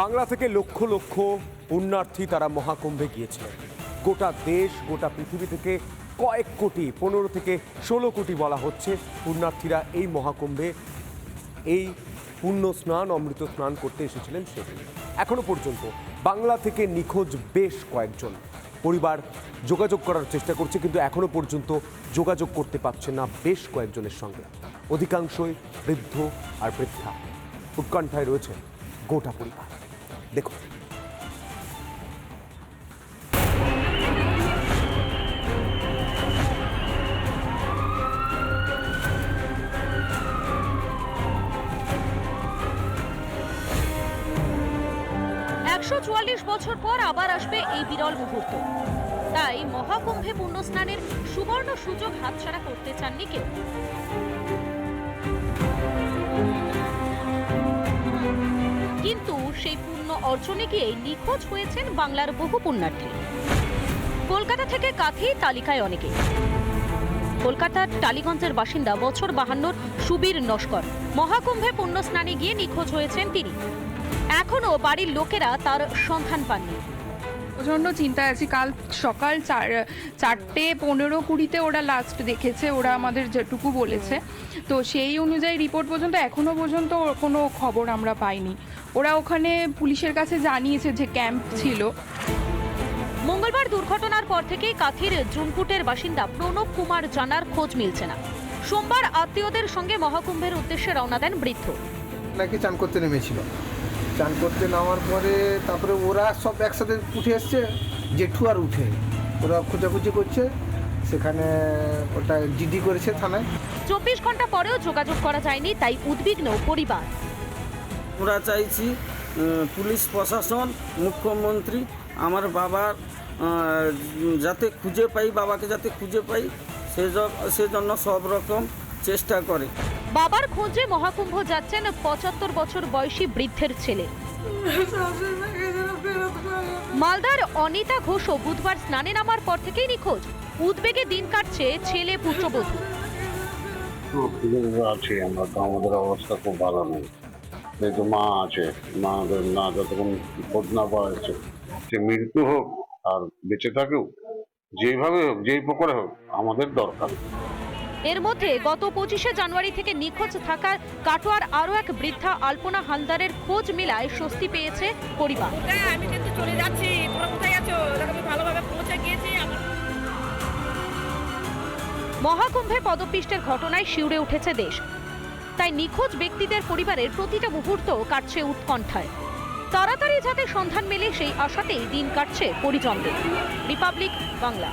বাংলা থেকে লক্ষ লক্ষ পুণ্যার্থী তারা মহাকুম্ভে গিয়েছিলেন। গোটা দেশ, গোটা পৃথিবী থেকে কয়েক কোটি, পনেরো থেকে ষোলো কোটি বলা হচ্ছে পুণ্যার্থীরা এই মহাকুম্ভে এই পুণ্য স্নান, অমৃত স্নান করতে এসেছিলেন সেদিন। এখনও পর্যন্ত বাংলা থেকে নিখোঁজ বেশ কয়েকজন। পরিবার যোগাযোগ করার চেষ্টা করছে, কিন্তু এখনও পর্যন্ত যোগাযোগ করতে পারছে না বেশ কয়েকজনের সঙ্গে। অধিকাংশই বৃদ্ধ আর বৃদ্ধা। উৎকণ্ঠায় রয়েছে গোটা পরিবার। দেখুন একশো চুয়াল্লিশ বছর পর আবার আসবে এই বিরল মুহূর্ত। তাই মহাকুম্ভে পুণ্যস্নানের সুবর্ণ সুযোগ হাতছাড়া করতে চাননি কেউ। কিন্তু সেই পুণ্য অর্জনে গিয়ে নিখোঁজ হয়েছেন বাংলার বহু পুণ্যার্থী। কলকাতা থেকে কাঁথি তালিকায় অনেকে। কলকাতার টালিগঞ্জের বাসিন্দা বছর বাহান্নর সুবীর নস্কর। মহাকুম্ভে পুণ্যস্নানে গিয়ে নিখোঁজ হয়েছেন তিনি। এখনও বাড়ির লোকেরা তার সন্ধান পাননি। প্রচণ্ড চিন্তায় আছি। কাল সকাল চার, চারটে পনেরো কুড়িতে ওরা লাস্ট দেখেছে, ওরা আমাদের যেটুকু বলেছে। তো সেই অনুযায়ী রিপোর্ট পর্যন্ত, এখনও পর্যন্ত কোনো খবর আমরা পাইনি। ওরা ওখানে পুলিশের কাছে জানিয়েছে যে ক্যাম্প ছিল। মঙ্গলবার দুর্ঘটনার পর থেকেই কাথির জুনকুটের বাসিন্দা প্রণব কুমার জানার খোঁজ মিলছে না। সোমবার আত্মীয়দের সঙ্গে মহাকুম্ভের উদ্দেশ্যে রওনা দেন বৃদ্ধ। নাকি চান করতে নেমেছিল। চান করতে নামার পরে তারপরে ওরা সব একসাথে উঠে এসছে জেঠু আর উঠে। ওরা খোঁজাখুঁজি করছে সেখানে ওটা জিডি করেছে থানায়। চব্বিশ ঘণ্টা পরেও যোগাযোগ করা যায়নি তাই উদ্বিগ্ন পরিবার। আমরা চাইছি পুলিশ প্রশাসন মুখ্যমন্ত্রী আমার বাবার যাতে খুঁজে পাই বাবাকে যাতে খুঁজে পাই সেজ- সেজন্য সব রকম চেষ্টা করে। বাবার খোঁজে মহাকুম্ভ যাচ্ছেন পঁচাত্তর বছর বয়সী বৃদ্ধের ছেলে। মালদার অনিতা ঘোষও বুধবার স্নানে নামার পর থেকেই নিখোঁজ। উদ্বেগে দিন কাটছে ছেলে পুত্রবধূ। অসুবিধা আছে আমরা। আমাদের অবস্থা খুব ভালো নেই। যেহেতু মা আছে মাদের না যতক্ষণ খোঁজ না পাওয়া যাচ্ছে সে মৃত্যু হোক আর বেঁচে থাকুক যেভাবে হোক যেই প্রকারে হোক আমাদের দরকার। এর মধ্যে গত পঁচিশে জানুয়ারি থেকে নিখোঁজ থাকার কাটোয়ার আরও এক বৃদ্ধা আলপনা হালদারের খোঁজ মেলায় স্বস্তি পেয়েছে পরিবার। কোথায় আমি কিন্তু চলে যাচ্ছি। তোমরা কোথায় আছো? আমি ভালোভাবে পৌঁছে গিয়েছি। মহাকুম্ভে পদপিষ্টের ঘটনায় শিউরে উঠেছে দেশ। তাই নিখোঁজ ব্যক্তিদের পরিবারের প্রতিটা মুহূর্ত কাটছে উৎকণ্ঠায়। তাড়াতাড়ি যাতে সন্ধান মেলে সেই আশাতেই দিন কাটছে পরিজনদের। রিপাবলিক বাংলা।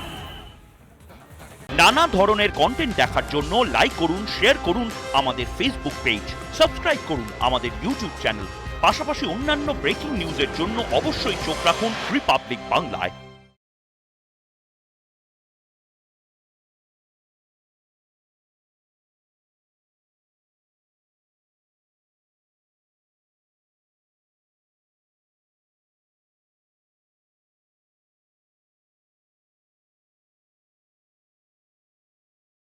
নানা ধরনের কন্টেন্ট দেখার জন্য লাইক করুন শেয়ার করুন আমাদের ফেসবুক পেজ সাবস্ক্রাইব করুন আমাদের ইউটিউব চ্যানেল পাশাপাশি অন্যান্য ব্রেকিং নিউজের জন্য অবশ্যই চোখ রাখুন রিপাবলিক বাংলায়